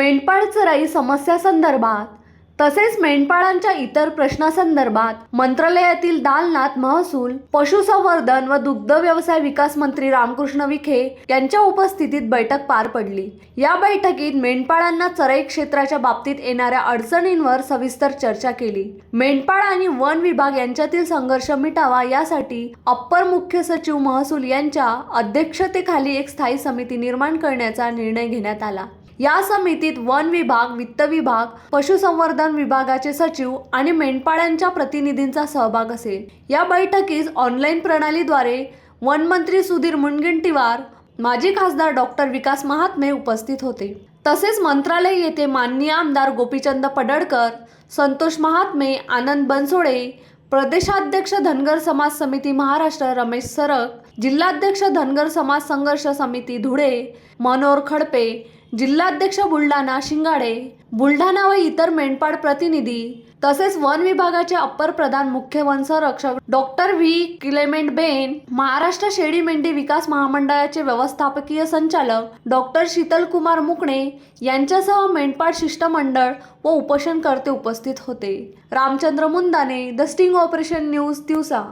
मेंढपाळ चराई समस्यासंदर्भात तसेच मेंढपाळांच्या इतर प्रश्नासंदर्भात मंत्रालयातील दालनात महसूल पशुसंवर्धन व दुग्ध व्यवसाय विकास मंत्री रामकृष्ण विखे यांच्या उपस्थितीत बैठक पार पडली. या बैठकीत मेंढपाळांना चराई क्षेत्राच्या बाबतीत येणाऱ्या अडचणींवर सविस्तर चर्चा केली. मेंढपाळ आणि वन विभाग यांच्यातील संघर्ष मिटावा यासाठी अप्पर मुख्य सचिव महसूल यांच्या अध्यक्षतेखाली एक स्थायी समिती निर्माण करण्याचा निर्णय घेण्यात आला. या समितीत वन विभाग वित्त विभाग पशुसंवर्धन विभागाचे सचिव आणि मेंढपाळ्यांच्या प्रतिनिधींचा सहभाग असेल. या बैठकीस ऑनलाईन प्रणालीद्वारे वनमंत्री सुधीर मुनगंटीवार माजी खासदार डॉक्टर विकास महात्मे उपस्थित होते. तसेच मंत्रालय येथे माननीय आमदार गोपीचंद पडळकर संतोष महात्मे आनंद बनसोडे प्रदेशाध्यक्ष धनगर समाज समिती महाराष्ट्र रमेश सरक जिल्हाध्यक्ष धनगर समाज संघर्ष समिती धुळे मनोहर खडपे जिल्हाध्यक्ष बुलढाणा शिंगाडे बुलढाणा व इतर मेंढपाळ प्रतिनिधी तसेच वन विभागाचे अप्पर प्रधान मुख्य वन संरक्षक doctor V. Clement Ben Maharashtra शेळी मेंढी विकास महामंडळाचे व्यवस्थापकीय संचालक डॉक्टर शीतल कुमार मुकणे यांच्यासह मेंढपाळ शिष्टमंडळ व उपोषणकर्ते उपस्थित होते. Ramchandra Mundane the sting operation news दिवसा.